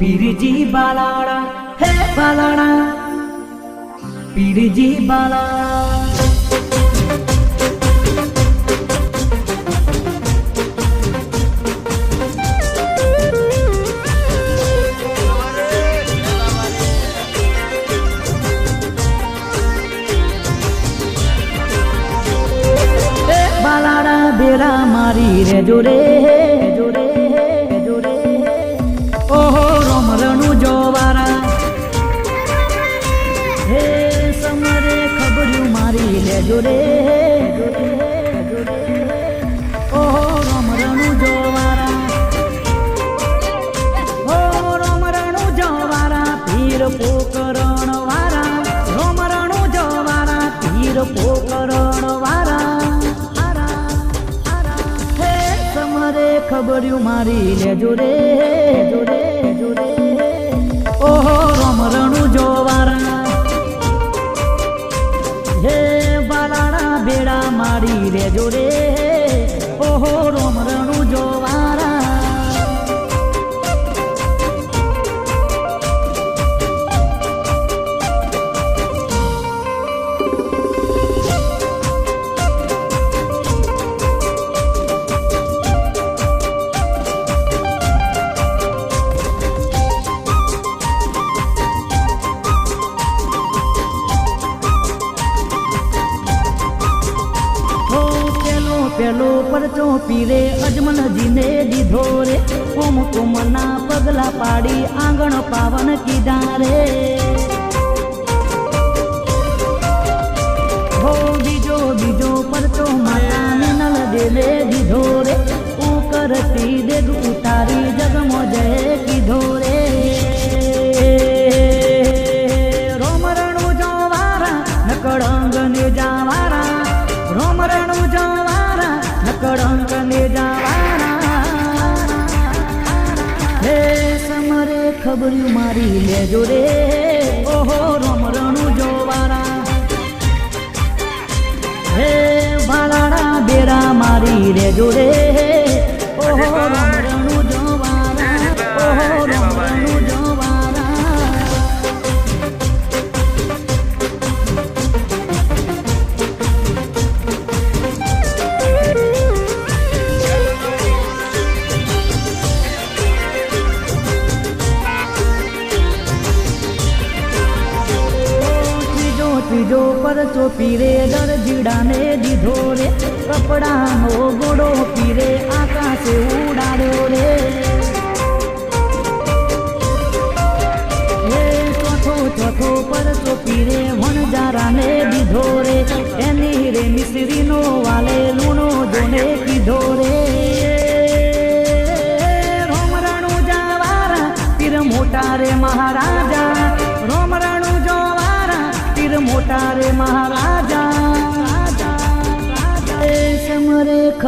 પીરજી બાલાણા હે બાલાણા પીરજી બાલાણા. બાલાડા બેડા મારી રે. જોરે જોરે ઓહો રોમરણું જોવારા હો રોમરણું જોવારા પીર પોકરણ વારા રોમરણું જોવારા પીર પોકરણ વારા. હે ખબર્યું મારી લેજો રે જોડે જોડે ઓહો રમરણું જોવારા બેડા મારી રેજો રે. ઓહો રોમરણું પેલો પરચો પીરે, અજમલજીને દીધો રે. કુમ કુમના પગલા પાડી આંગણ પાવન કીધા રે. હો બીજો બીજો પરચો માતા નલ દેલે દીધો રે. કરતી સમરે મારી લેજો રે. ઓહો રમરણું જોવારા. હે બાલાડા બેડા મારી લેજો રે. ત્રીજો પરચો પીરે દરજીડાને દીધો રે. કપડાનો ગોળો પીરે, આકાશે ઉડાડ્યો રે. હે ચોથો ચોથો પરચો પીરે વણજારાને દીધો રે. એની રે મિશ્રીનો વાલે લૂણો જોને કીધો રે. રોમરાણું જાવારા પીર મોટા રે મહારાજા.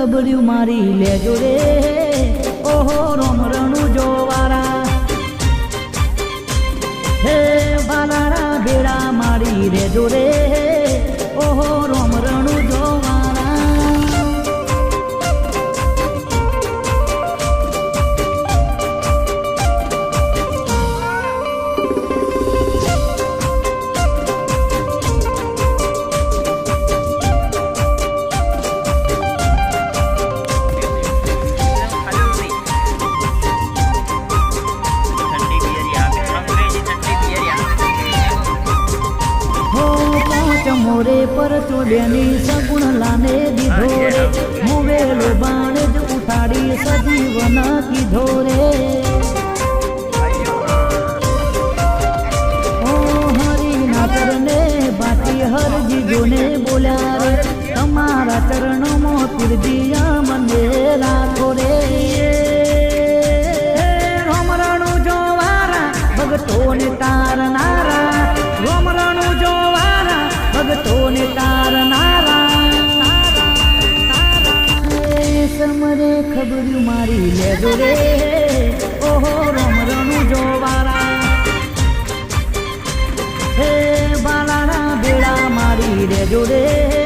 ખબર્યું મારી લેજો રે પર ચોડ્યાની સગુણ લાને દીધો રે. મુવેલો બાણ જ ઉઠાડી સજીવન કીધો રે. ઓ હરિના ચરણે બાકી હરજી જોને બોલ્યા રે. તમારા ચરણોમાં પીરજીયા મને રાખો રે. રોમરણું જોવારા ભગતોને તારનારા ભગતોને તારનારા સમરે ખબર્યું મારી લેજો રે. ઓહો, રોમરણું જોવારા. હે બાલાના બેડા મારી રે.